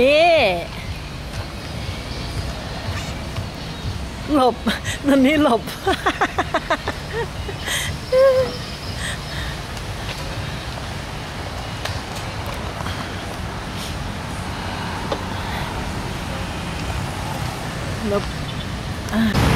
นี่ หลบนันนี่หลบ หลบอะ